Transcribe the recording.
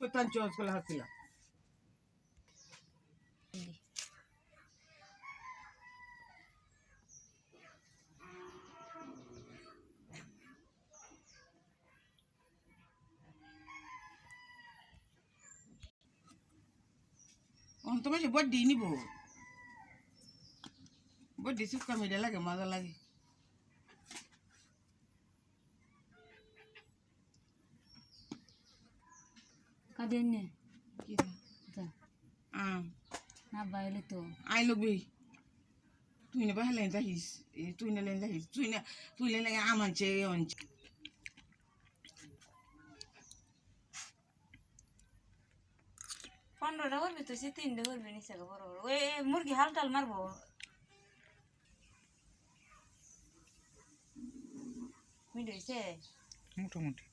কোথায় চয়েস করে হাসছিল অন তোমার সে বড্ডি নিব বড্ডি শুকা মিডিয়া লাগে মজা লাগে কাদের নে না বাইলে তো আই লবি তুই না বাহালে যাহিস তুই না লেন যাহিস তুই না তুই লেন লাগে আমানছে অনছে পনেরোটা করবি তো সে তিনটে করবি নিচে বড় বড় ওই মুরগি হালটাল মারবো মিট হয়েছে মোটামুটি